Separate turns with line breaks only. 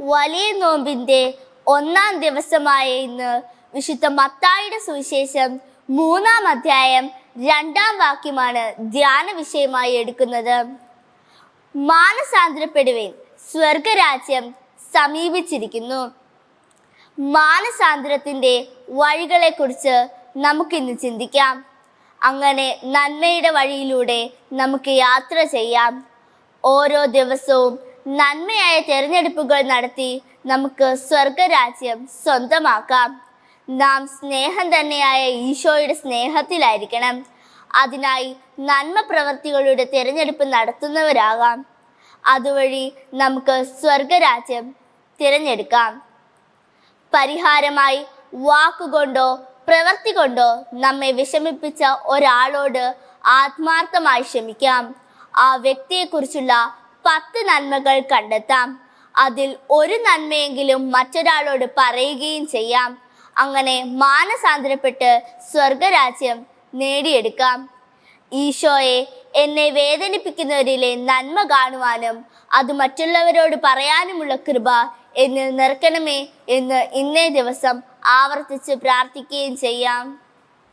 വലിയ നോമ്പിന്റെ ഒന്നാം ദിവസമായ ഇന്ന് വിശുദ്ധ മത്തായിയുടെ സുവിശേഷം മൂന്നാം അധ്യായം രണ്ടാം വാക്യമാണ് ധ്യാന വിഷയമായി എടുക്കുന്നത്. മാനസാന്തരപ്പെടുവേൻ സ്വർഗരാജ്യം സമീപിച്ചിരിക്കുന്നു. മാനസാന്തരത്തിന്റെ വഴികളെക്കുറിച്ച് നമുക്കിന്ന് ചിന്തിക്കാം. അങ്ങനെ നന്മയുടെ വഴിയിലൂടെ നമുക്ക് യാത്ര ചെയ്യാം. ഓരോ ദിവസവും നന്മയായ തിരഞ്ഞെടുപ്പുകൾ നടത്തി നമുക്ക് സ്വർഗരാജ്യം സ്വന്തമാക്കാം. നാം സ്നേഹം തന്നെയായ ഈശോയുടെ സ്നേഹത്തിലായിരിക്കണം. അതിനായി നന്മ പ്രവർത്തികളുടെ തിരഞ്ഞെടുപ്പ് നടത്തുന്നവരാകാം. അതുവഴി നമുക്ക് സ്വർഗരാജ്യം തിരഞ്ഞെടുക്കാം. പരിഹാരമായി വാക്കുകൊണ്ടോ പ്രവൃത്തി കൊണ്ടോ നമ്മെ വിഷമിപ്പിച്ച ഒരാളോട് ആത്മാർത്ഥമായി ക്ഷമിക്കാം. ആ വ്യക്തിയെക്കുറിച്ചുള്ള പത്ത് നന്മകൾ കണ്ടെത്താം. അതിൽ ഒരു നന്മയെങ്കിലും മറ്റൊരാളോട് പറയുകയും ചെയ്യാം. അങ്ങനെ മാനസാന്തരപ്പെട്ട് സ്വർഗരാജ്യം നേടിയെടുക്കാം. ഈശോയെ എന്നെ വേദനിപ്പിക്കുന്നവരിലെ നന്മ കാണുവാനും അത് മറ്റുള്ളവരോട് പറയാനുമുള്ള കൃപ എന്നിൽ നിറക്കണമേ എന്ന് ഇന്നേ ദിവസം ആവർത്തിച്ച് പ്രാർത്ഥിക്കുകയും ചെയ്യാം.